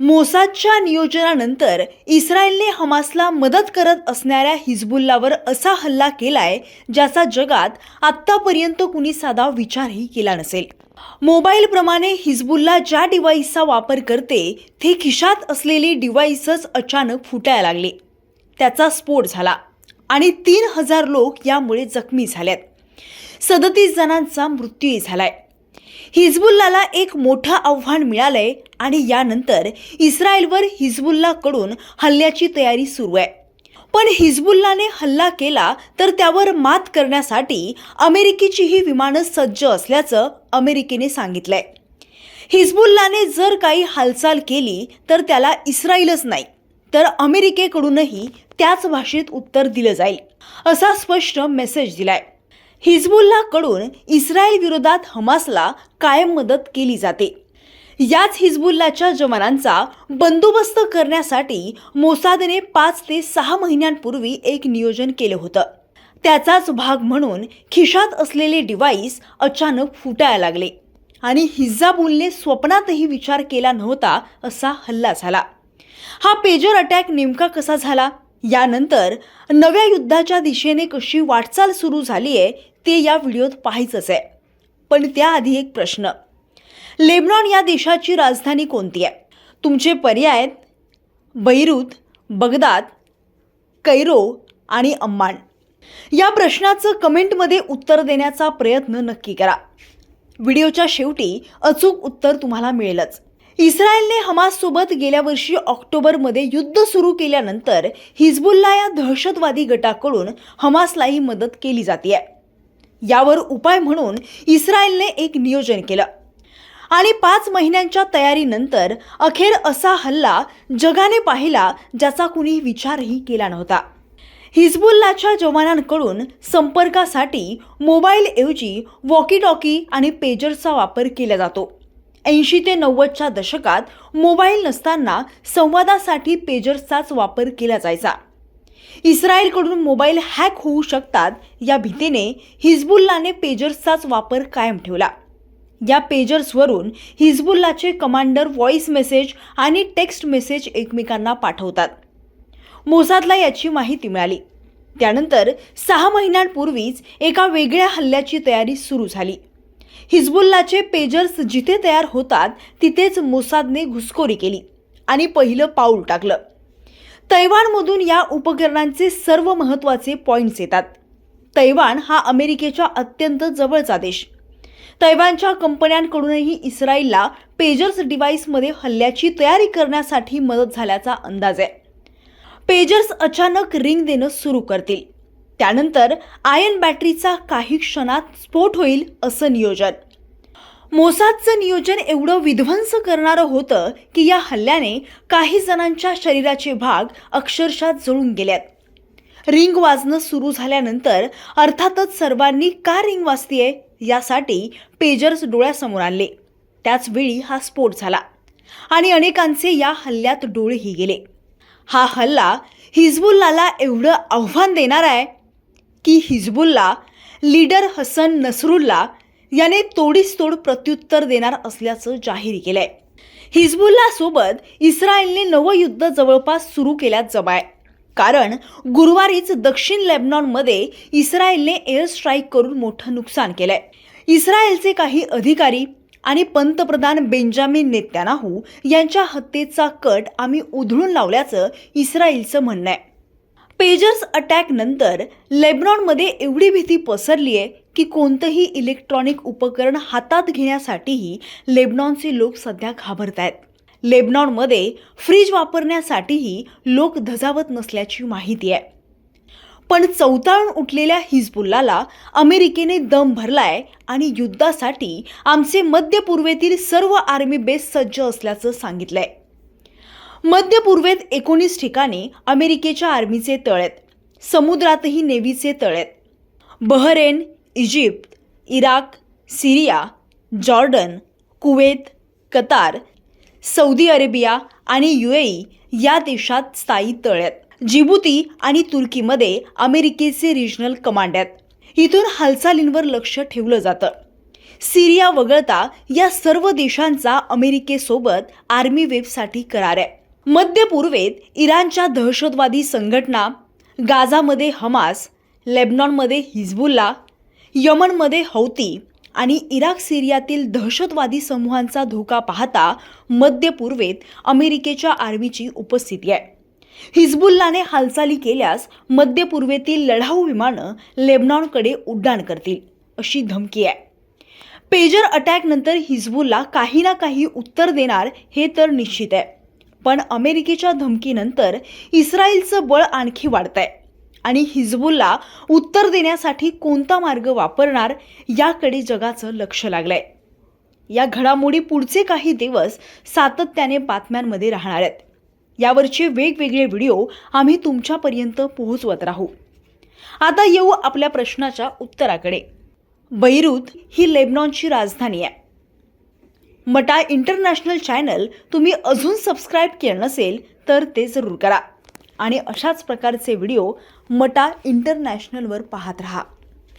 मोसादच्या नियोजनानंतर इस्रायलने हमासला मदत करत असणाऱ्या हिजबुल्लावर असा हल्ला केलाय ज्याचा जगात आत्तापर्यंत कुणी साधा विचारही केला नसेल. मोबाईलप्रमाणे हिजबुल्ला ज्या डिव्हाइसचा वापर करते ते खिशात असलेली डिव्हाइसच अचानक फुटायला लागले. त्याचा स्फोट झाला आणि तीन हजार लोक यामुळे जखमी झाल्यात सदतीस जणांचा मृत्यूही झालाय. हिजबुल्लाला एक मोठं आव्हान मिळालंय आणि यानंतर इस्रायलवर हिजबुल्लाकडून हल्ल्याची तयारी सुरू आहे. पण हिजबुल्लाने हल्ला केला तर त्यावर मात करण्यासाठी अमेरिकेचीही विमानं सज्ज असल्याचं अमेरिकेने सांगितलंय. हिजबुल्लाने जर काही हालचाल केली तर त्याला इस्रायलच नाही तर अमेरिकेकडूनही त्याच भाषेत उत्तर दिलं जाईल असा स्पष्ट मेसेज दिलाय. हिजबुल्लाकडून इस्रायल विरोधात हमासला कायम मदत केली जाते. याच हिजबुल्लाच्या जवानांचा बंदोबस्त करण्यासाठी मोसादने पाच ते सहा महिन्यांपूर्वी एक नियोजन केलं होतं. त्याचाच भाग म्हणून खिशात असलेले डिव्हाइस अचानक फुटायला लागले आणि हिज्जाबुलने स्वप्नातही विचार केला नव्हता असा हल्ला झाला. हा पेजर अटॅक नेमका कसा झाला? यानंतर नव्या युद्धाच्या दिशेने कशी वाटचाल सुरू झाली आहे ते या व्हिडिओत पाहायचंच आहे. पण त्याआधी एक प्रश्न. लेबनॉन या देशाची राजधानी कोणती आहे? तुमचे पर्याय आहेत बैरूत बगदाद कैरो आणि अम्मान. या प्रश्नाचं कमेंटमध्ये उत्तर देण्याचा प्रयत्न नक्की करा. व्हिडिओच्या शेवटी अचूक उत्तर तुम्हाला मिळेलच. इस्रायलने हमाससोबत गेल्या वर्षी ऑक्टोबरमध्ये युद्ध सुरू केल्यानंतर हिजबुल्ला या दहशतवादी गटाकडून हमासलाही मदत केली जाते. यावर उपाय म्हणून इस्रायलने एक नियोजन केलं. आणि पाच महिन्यांच्या तयारीनंतर अखेर असा हल्ला जगाने पाहिला ज्याचा कुणी विचारही केला नव्हता. हिजबुल्लाच्या जवानांकडून संपर्कासाठी मोबाईलऐवजी वॉकी टॉकी आणि पेजरचा वापर केला जातो. ऐंशी ते नव्वदच्या दशकात मोबाईल नसताना संवादासाठी पेजर्सचाच वापर केला जायचा. इस्रायलकडून मोबाईल हॅक होऊ शकतात या भीतीने हिजबुल्लाने पेजर्सचाच वापर कायम ठेवला. या पेजर्सवरून हिजबुल्लाचे कमांडर व्हॉइस मेसेज आणि टेक्स्ट मेसेज एकमेकांना पाठवतात. मोसादला याची माहिती मिळाली. त्यानंतर सहा महिन्यांपूर्वीच एका वेगळ्या हल्ल्याची तयारी सुरू झाली. हिजबुल्लाचे पेजर्स जिथे तयार होतात तिथेच मोसादने घुसखोरी केली आणि पहिलं पाऊल टाकलं. तैवानमधून या उपकरणांचे सर्व महत्त्वाचे पॉईंट्स येतात. तैवान हा अमेरिकेच्या अत्यंत जवळचा देश. तैवानच्या कंपन्यांकडूनही इस्रायलला पेजर्स डिव्हाइसमध्ये हल्ल्याची तयारी करण्यासाठी मदत झाल्याचा अंदाज आहे. पेजर्स अचानक रिंग देणं सुरू करतील. त्यानंतर आयन बॅटरीचा काही क्षणात स्फोट होईल असं नियोजन. मोसादचं नियोजन एवढं विध्वंस करणारं होतं की या हल्ल्याने काही जणांच्या शरीराचे भाग अक्षरशः जळून गेल्यात रिंग वाजणं सुरू झाल्यानंतर अर्थातच सर्वांनी का रिंग वाजतीये यासाठी पेजर्स डोळ्यासमोर आणले. त्याच वेळी हा स्फोट झाला आणि अनेकांचे या हल्ल्यात डोळेही गेले. हा हल्ला हिजबुल्लाला एवढं आव्हान देणार आहे की हिजबुल्ला लीडर हसन नसरुल्ला याने तोडीस तोड प्रत्युत्तर देणार असल्याचं जाहीर केलंय. हिजबुल्लासोबत इस्रायलने नवं युद्ध जवळपास सुरू केल्यात जमाय. कारण गुरुवारीच दक्षिण लेबनॉनमध्ये इस्रायलने एअर स्ट्राईक करून मोठं नुकसान केलंय. इस्रायलचे काही अधिकारी आणि पंतप्रधान बेंजामिन नेत्यानाहू यांच्या हत्येचा कट आम्ही उधळून लावल्याचं इस्रायलचं म्हणणं आहे. पेजर्स अटॅक नंतर लेबनॉनमध्ये एवढी भीती पसरली आहे की कोणतंही इलेक्ट्रॉनिक उपकरण हातात घेण्यासाठीही लेबनॉनचे लोक सध्या घाबरत आहेत लेबनॉनमध्ये फ्रीज वापरण्यासाठीही लोक धजावत नसल्याची माहिती आहे. पण चौताळून उठलेल्या हिजबुल्लाला अमेरिकेने दम भरलाय आणि युद्धासाठी आमचे मध्य पूर्वेतील सर्व आर्मी बेस सज्ज असल्याचं सांगितलंय. मध्य पूर्वेत एकोणीस ठिकाणी अमेरिकेच्या आर्मीचे तळ आहेत. समुद्रातही नेव्हीचे तळ आहेत. Bahrain Egypt Iraq Syria Jordan Kuwait Qatar Saudi Arabia आणि युएई या देशात स्थायी तळ आहेत. जिबुती आणि तुर्कीमध्ये अमेरिकेचे रिजनल कमांड आहेत. इथून हालचालींवर लक्ष ठेवलं जातं. सिरिया वगळता या सर्व देशांचा अमेरिकेसोबत आर्मी वेबसाठी करार आहे. मध्य पूर्वेत इराणच्या दहशतवादी संघटना गाझामध्ये हमास लेबनॉनमध्ये हिजबुल्ला यमनमध्ये हौती आणि इराक सिरियातील दहशतवादी समूहांचा धोका पाहता मध्य पूर्वेत अमेरिकेच्या आर्मीची उपस्थिती आहे. हिजबुल्लाने हालचाली केल्यास मध्य पूर्वेतील लढाऊ विमानं लेबनॉनकडे उड्डाण करतील अशी धमकी आहे. पेजर अटॅकनंतर हिजबुल्ला काही ना काही उत्तर देणार हे तर निश्चित आहे. पण अमेरिकेच्या धमकीनंतर इस्रायलचं बळ आणखी वाढत आहे आणि हिजबुलला उत्तर देण्यासाठी कोणता मार्ग वापरणार याकडे जगाचं लक्ष लागलंय. या घडामोडी पुढचे काही दिवस सातत्याने बातम्यांमध्ये राहणार आहेत. यावरचे वेगवेगळे व्हिडिओ आम्ही तुमच्यापर्यंत पोहोचवत राहू. आता येऊ आपल्या प्रश्नाच्या उत्तराकडे. बैरूत ही लेबनॉनची राजधानी आहे. मटा इंटरनॅशनल चॅनल तुम्ही अजून सबस्क्राईब केलं नसेल तर ते जरूर करा. आणि अशाच प्रकारचे व्हिडिओ मटा इंटरनॅशनलवर पाहत राहा.